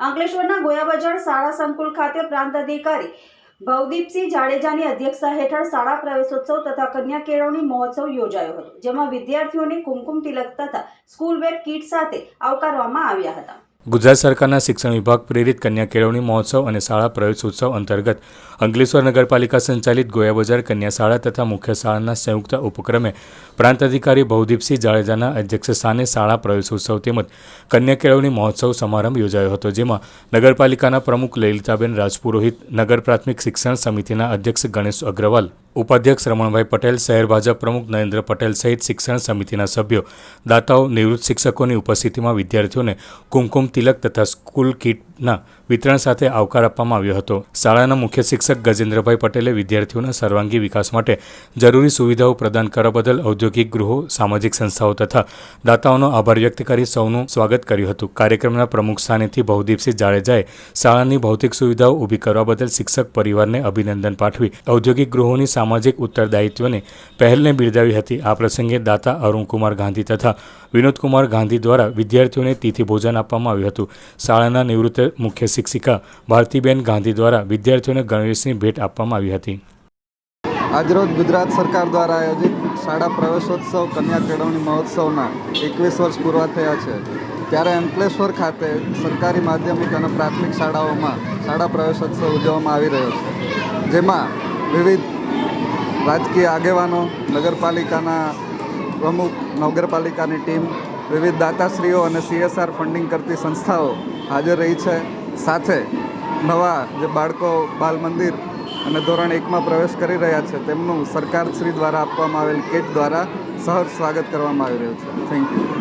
અંકલેશ્વરના ગોયાબજાર શાળા સંકુલ ખાતે પ્રાંત અધિકારી ભવદીપસિંહ જાડેજાની અધ્યક્ષતા હેઠળ શાળા પ્રવેશોત્સવ તથા કન્યા કેળવણી મહોત્સવ યોજાયો હતો, જેમાં વિદ્યાર્થીઓને કુમકુમ તિલક તથા સ્કૂલ બેગ કીટ સાથે આવકારવામાં આવ્યા હતા. ગુજરાત સરકારના શિક્ષણ વિભાગ પ્રેરિત કન્યા કેળવણી મહોત્સવ અને શાળા પ્રવેશોત્સવ અંતર્ગત અંકલેશ્વર નગરપાલિકા સંચાલિત ગોયા બજાર કન્યા શાળા તથા મુખ્ય શાળાના સંયુક્ત ઉપક્રમે પ્રાંત અધિકારી ભવદીપસિંહ જાડેજાના અધ્યક્ષ સ્થાને શાળા પ્રવેશોત્સવ તેમજ કન્યા કેળવણી મહોત્સવ સમારંભ યોજાયો હતો, જેમાં નગરપાલિકાના પ્રમુખ લલિતાબેન રાજપુરોહિત, નગર પ્રાથમિક શિક્ષણ સમિતિના અધ્યક્ષ ગણેશ અગ્રવાલ ઉપાધ્યક્ષ રમણભાઈ પટેલ, શહેર ભાજપ પ્રમુખ નરેન્દ્ર પટેલ સહિત શિક્ષણ સમિતિના સભ્યો, દાતાઓ, નિવૃત્ત શિક્ષકોની ઉપસ્થિતિમાં વિદ્યાર્થીઓને કુમકુમ તિલક તથા સ્કૂલ કીટના વિતરણ સાથે આવકાર આપવામાં આવ્યો હતો. શાળાના મુખ્ય શિક્ષક ગજેન્દ્રભાઈ પટેલે વિદ્યાર્થીઓના સર્વાંગી વિકાસ માટે જરૂરી સુવિધાઓ પ્રદાન કરવા બદલ ઔદ્યોગિક ગૃહો, સામાજિક સંસ્થાઓ તથા દાતાઓનો આભાર વ્યક્ત કરી સૌનું સ્વાગત કર્યું હતું. કાર્યક્રમના પ્રમુખ સ્થાનેથી ભવદીપસિંહ જાડેજાએ શાળાની ભૌતિક સુવિધાઓ ઊભી કરવા બદલ શિક્ષક પરિવારને અભિનંદન પાઠવી ઔદ્યોગિક ગૃહોની સામાજિક ઉત્તરદાયિત્વને પહેલને બિરદાવી હતી. આ પ્રસંગે દાતા અરુણકુમાર ગાંધી તથા વિનોદકુમાર ગાંધી દ્વારા વિદ્યાર્થીઓને તિથિ ભોજન આપવામાં આવ્યું હતું. શાળાના નિવૃત્ત મુખ્ય શિક્ષિકા ભારતીબેન ગાંધી દ્વારા વિદ્યાર્થીઓને ગણવેશની ભેટ આપવામાં આવી હતી. આજરોજ ગુજરાત સરકાર દ્વારા આયોજિત શાળા પ્રવેશોત્સવ, કન્યા કેળવણી મહોત્સવના એકવીસ વર્ષ પૂરા થયા છે. ત્યારે અંકલેશ્વર ખાતે સરકારી માધ્યમિક અને પ્રાથમિક શાળાઓમાં શાળા પ્રવેશોત્સવ ઉજવવામાં આવી રહ્યો છે. જેમાં વિવિધ રાજકીય આગેવાનો, નગરપાલિકાના પ્રમુખ, નગરપાલિકાની ટીમ વિવિધ દાતાશ્રીઓ અને સીએસઆર ફંડિંગ કરતી સંસ્થાઓ હાજર રહી છે. સાથે નવા જે બાળકો બાલ મંદિર અને ધોરણ એકમાં પ્રવેશ કરી રહ્યા છે, તેમનું સરકારશ્રી દ્વારા આપવામાં આવેલ કિટ દ્વારા સહજ સ્વાગત કરવામાં આવી રહ્યું છે. Thank you